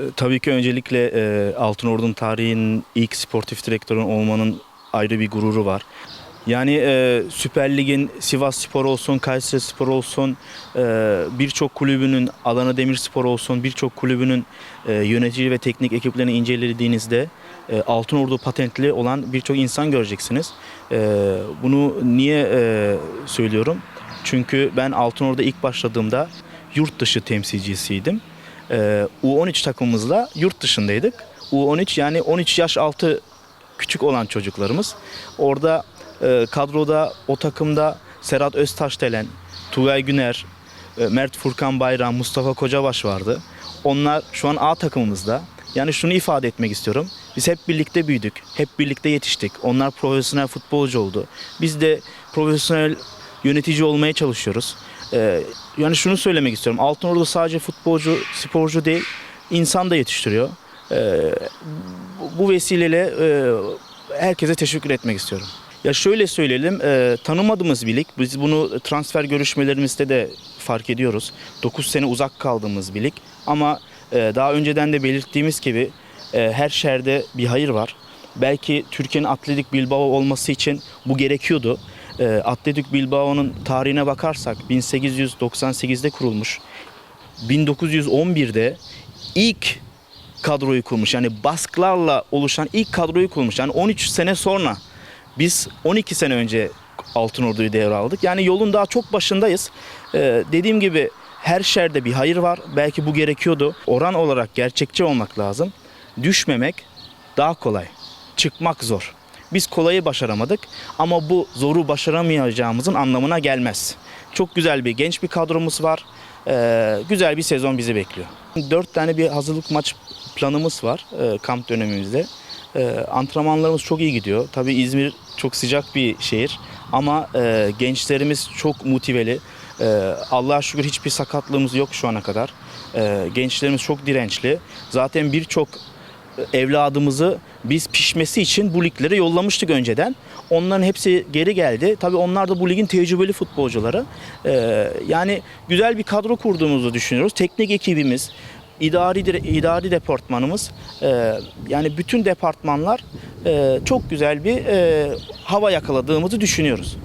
E, Tabii ki öncelikle e, Altınordu'nun tarihinin ilk sportif direktörü olmanın ayrı bir gururu var. Yani e, Süper Lig'in Sivas Spor olsun, Kayseri Spor olsun, e, birçok kulübünün, Adana Demirspor olsun, birçok kulübünün e, yönetici ve teknik ekiplerini incelediğinizde e, Altınordu patentli olan birçok insan göreceksiniz. E, bunu niye e, söylüyorum? Çünkü ben Altınordu'da ilk başladığımda yurt dışı temsilcisiydim. Ee, U13 takımımızla yurt dışındaydık. U13 yani 13 yaş altı küçük olan çocuklarımız. Orada e, kadroda o takımda Serhat Öztaşdelen, Tugay Güner, e, Mert Furkan Bayram, Mustafa Kocabaş vardı. Onlar şu an A takımımızda. Yani şunu ifade etmek istiyorum. Biz hep birlikte büyüdük. Hep birlikte yetiştik. Onlar profesyonel futbolcu oldu. Biz de profesyonel yönetici olmaya çalışıyoruz. Ee, yani şunu söylemek istiyorum. Altınordu sadece futbolcu, sporcu değil, insan da yetiştiriyor. Ee, bu- vesileyle e, herkese teşekkür etmek istiyorum. Ya şöyle söyleyelim, e, tanımadığımız bir lig. Biz bunu transfer görüşmelerimizde de fark ediyoruz. 9 sene uzak kaldığımız bir lig. Ama e, daha önceden de belirttiğimiz gibi e, her şerde bir hayır var. Belki Türkiye'nin Atletik Bilbao olması için bu gerekiyordu. E, Atletik Bilbao'nun tarihine bakarsak 1898'de kurulmuş. 1911'de ilk kadroyu kurmuş. Yani baskılarla oluşan ilk kadroyu kurmuş. Yani 13 sene sonra biz 12 sene önce Altınordu'yu devraldık. Yani yolun daha çok başındayız. Ee, dediğim gibi her şerde bir hayır var. Belki bu gerekiyordu. Oran olarak gerçekçi olmak lazım. Düşmemek daha kolay. Çıkmak zor. Biz kolayı başaramadık ama bu zoru başaramayacağımızın anlamına gelmez. Çok güzel bir genç bir kadromuz var. Ee, güzel bir sezon bizi bekliyor. Dört tane bir hazırlık maç planımız var e, kamp dönemimizde. E, antrenmanlarımız çok iyi gidiyor. Tabii İzmir çok sıcak bir şehir ama e, gençlerimiz çok motiveli. E, Allah'a şükür hiçbir sakatlığımız yok şu ana kadar. E, gençlerimiz çok dirençli. Zaten birçok evladımızı biz pişmesi için bu liglere yollamıştık önceden. Onların hepsi geri geldi. Tabii onlar da bu ligin tecrübeli futbolcuları. Ee, yani güzel bir kadro kurduğumuzu düşünüyoruz. Teknik ekibimiz, idari idari departmanımız, e, yani bütün departmanlar e, çok güzel bir e, hava yakaladığımızı düşünüyoruz.